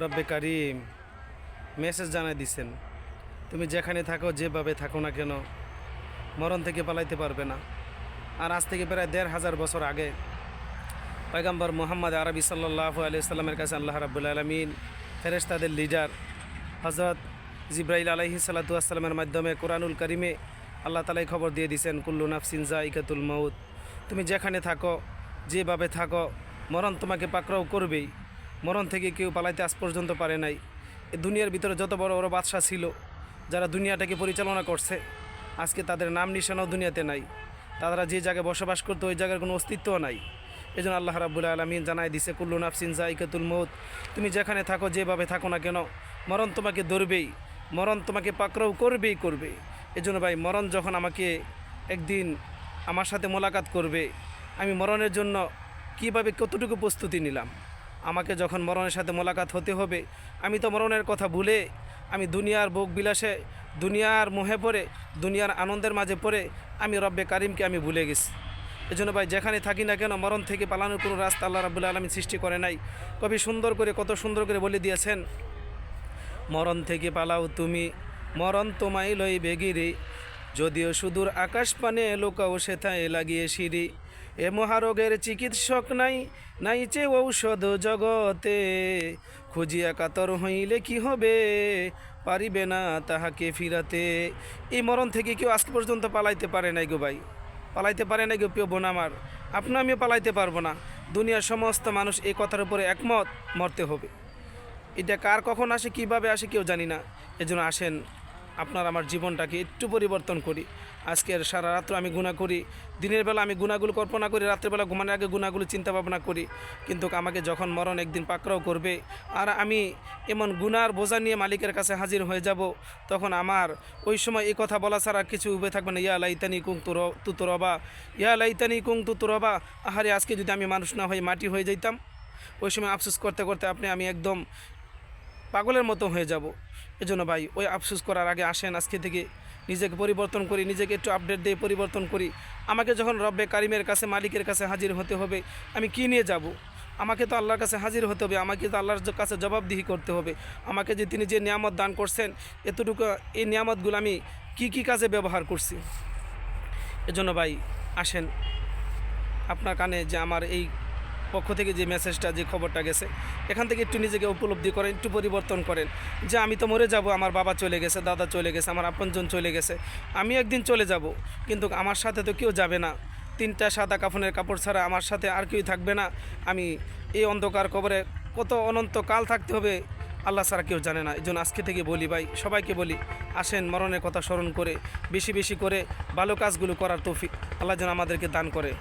রব্বে কারিম মেসেজ জানাই দিছেন। তুমি যেখানে থাকো, যেভাবে থাকো না কেন, মরণ থেকে পালাইতে পারবে না। আর আজ থেকে প্রায় দেড় হাজার বছর আগে, পয়গাম্বর মোহাম্মদ আরবি সাল্লাহ আলিয়াল্লামের কাছে আল্লাহ রাবুল আলমিন ফেরেশতাদের লিডার হজরত জিব্রাইল আলহি সাল্লাতুয়াসাল্লামের মাধ্যমে কোরআনুল করিমে আল্লাহ তালাই খবর দিয়ে দিয়েছেন কুল্লু নাফসিন ইকাতুল মৌত তুমি যেখানে থাকো, যেভাবে থাকো, মরণ তোমাকে পাকড়াও করবেই। মরণ থেকে কেউ পালাইতে আজ পর্যন্ত পারে নাই। দুনিয়ার ভিতরে যত বড় বড় বাদশা ছিল, যারা দুনিয়াটাকে পরিচালনা করছে, আজকে তাদের নাম নিশানাও দুনিয়াতে নাই। তারা যে জায়গায় বসবাস করতো, ওই জায়গার কোনো অস্তিত্ব নাই। এই জন্য আল্লাহ রাবুল আলমিন জানাই দিছে, কুল্লু নাফসিন জাইকাতুল মৌত। তুমি যেখানে থাকো, যেভাবে থাকো না কেন, মরণ তোমাকে ধরবেই, মরণ তোমাকে পাকড়াও করবেই করবে। এই জন্য ভাই, মরণ যখন আমাকে একদিন আমার সাথে মোলাকাত করবে, আমি মরণের জন্য কীভাবে কতটুকু প্রস্তুতি নিলাম? আমাকে যখন মরণের সাথে মোলাকাত হতে হবে, আমি তো মরণের কথা ভুলে, আমি দুনিয়ার ভোগ বিলাসে, দুনিয়ার মোহে পড়ে, দুনিয়ার আনন্দের মাঝে পড়ে, আমি রব্বে কারিমকে আমি ভুলে গেছি। এজন্য ভাই, যেখানে থাকি না কেন, মরণ থেকে পালানোর কোনো রাস্তা আল্লাহ রাবুল্লাহ আলমী সৃষ্টি করে নাই। কবি সুন্দর করে, কত সুন্দর করে বলে দিয়েছেন, মরণ থেকে পালাও তুমি, মরণ তোমায় লই বেগিরে যদিও সুদূর আকাশ পানে লোকাও সেথায় লাগিয়ে সিঁড়ি এ মহারোগের চিকিৎসক নাই নাই চে ঔষধ জগতে। খুঁজিয়া কাতর হইলে কি হবে? পারিবে না তাহাকে ফিরাতে। এই মরণ থেকে কেউ আজ পর্যন্ত পালাইতে পারে নাই গো ভাই। পালাইতে পারে নাই গো প্রিয় বোন আমার। আপনি আমিও পালাইতে পারব না। দুনিয়ার সমস্ত মানুষ এই কথার উপরে একমত, মরতে হবে। এটা কার, কখন আসে, কীভাবে আসে কেউ জানি না। এজন্য আসেন। আপনার আমার জীবনটাকে একটু পরিবর্তন করি। আজকের সারা রাত্র আমি গুণা করি, দিনের বেলা আমি গুণাগুলো কল্পনা করি রাত্রেবেলা ঘুমানোর আগে গুণাগুলো চিন্তা ভাবনা করি। কিন্তু আমাকে যখন মরণ একদিন পাকড়াও করবে আর আমি এমন গুনার বোঝা নিয়ে মালিকের কাছে হাজির হয়ে যাব, তখন আমার ওই সময় এই কথা বলা ছাড়া কিছু উবে থাকবে না, ইয়া লাইতানি কুং তুর তুতুরবা ইয়া লাইতানি কুং তুতুরবা আহারে আজকে যদি আমি মানুষ না হয়ে মাটি হয়ে যেতাম ওই সময় আফসোস করতে করতে আপনি আমি একদম পাগলের মতো হয়ে যাব। এজন্য ভাই, ওই আফসোস করার আগে আসেন, আজকে থেকে নিজেকে পরিবর্তন করি, নিজেকে একটু আপডেট দিয়ে পরিবর্তন করি। আমাকে যখন রব্বে কারিমের কাছে, মালিকের কাছে হাজির হতে হবে, আমি কি নিয়ে যাব? আমাকে তো আল্লাহর কাছে হাজির হতে হবে, আমাকে তো আল্লাহর কাছে জবাবদিহি করতে হবে। আমাকে যে তিনি যে নিয়ামত দান করছেন, এতটুকু এই নিয়ামতগুলো আমি কি কি কাজে ব্যবহার করছি? এজন্য ভাই, আসেন আপনার কানে যে আমার এই পক্ষ থেকে যে মেসেজটা যে খবরটা গেছে, এখান থেকে একটু নিজেকে উপলব্ধি করেন, একটু পরিবর্তন করেন। যে আমি তো মরে যাব, আমার বাবা চলে গেছে, দাদা চলে গেছে, আমার আপনজন চলে গেছে, আমি একদিন চলে যাব। কিন্তু আমার সাথে তো কেউ যাবে না। তিনটা সাদা কাফনের কাপড় ছাড়া আমার সাথে আর কেউ থাকবে না। আমি এই অন্ধকার কবরে কত অনন্ত কাল থাকতে হবে, আল্লাহ ছাড়া কেউ জানে না। এই জন্য আজকে থেকে বলি ভাই, সবাইকে বলি, আসেন মরণের কথা স্মরণ করে, বেশি বেশি করে ভালো কাজগুলো করার তৌফিক, আল্লাহ যেন আমাদেরকে দান করে।